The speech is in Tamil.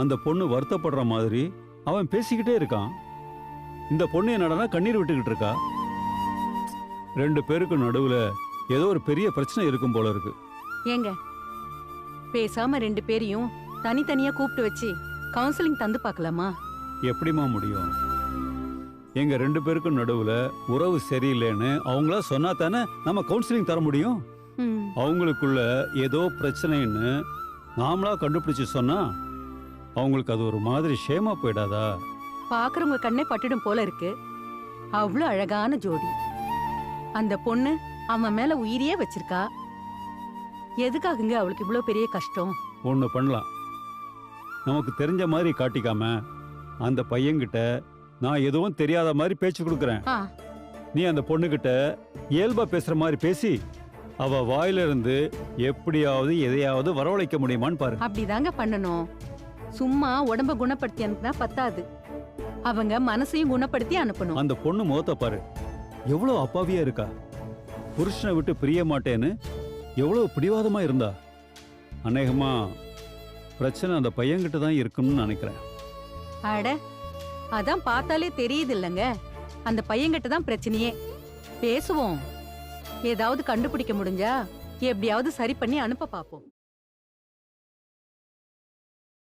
அந்த பொண்ணு வருத்தப்படுற மாதிரி அவன் பேசிக்கிட்டே இருக்கான். இந்த பொண்ணு என்னடனா கண்ணீர் விட்டுக்கிட்டு இருக்கா. ரெண்டு பேருக்கு நடுவுல ஏதோ ஒரு பெரிய பிரச்சனை இருக்கும் போல இருக்கு. ஏங்க பேசாம ரெண்டு பேரையும் தனித்தனியா கூப்பிட்டு வச்சு கவுன்சிலிங் தந்து பார்க்கலாமா? எப்படிம்மா முடியும்? எங்க ரெண்டு பேருக்கும் நடுவுல உறவு சரியில்லைன்னு அவங்களா சொன்னா தானே நம்ம கவுன்சிலிங் தர முடியும்? அவங்களுக்குள்ள ஏதோ பிரச்சனைன்னு நாமளா கண்டுபிடிச்சு சொன்னா அவங்களுக்கு அது ஒரு மாதிரி ஷேமா போயிடாதா? பாக்குறவங்க கண்ணே பட்டுடும் போல இருக்கு. அவ்வளவு அழகான ஜோடி. அந்த பொண்ணு அவன் மேல உயிரியே வச்சிருக்கா. எதுக்காகங்க அவளுக்கு இவ்வளவு பெரிய கஷ்டம்? ஒன்று பண்ணலாம். நமக்கு தெரிஞ்ச மாதிரி காட்டிக்காம அந்த பையன்கிட்ட நான் எதுவும் தெரியாத மாதிரி பேச்சு கொடுக்குறேன். ஆ, நீ அந்த பொண்ணுகிட்ட இயல்பா பேசுற மாதிரி பேசி அவ வாயில இருந்து எப்படியாவது எதையாவது வரவழைக்க முடியுமான்னு பாரு. அப்படிதாங்க பண்ணணும். சும்மா உடம்ப குணப்படுத்தி அனுப்புனா பத்தாது. அவங்க மனசையும் குணப்படுத்தி அனுப்பணும். அந்த பொண்ணு முகத்தை பாரு. எவ்வளவு அப்பாவியா இருக்கா? புருஷனை விட்டு பிரிய மாட்டேன்னு எவ்வளவு பிடிவாதமா இருந்தா? அநேகமா பிரச்சனை அந்த பையன்கிட்ட தான் இருக்கும்னு நினைக்கிறேன். அட அதான் பார்த்தாலே தெரியுது இல்லைங்க அந்த பையன்கிட்ட தான் பிரச்சனையே. பேசுவோம். ஏதாவது கண்டுபிடிக்க முடிஞ்சா எப்படியாவது சரி பண்ணி அனுப்ப பாப்போம்.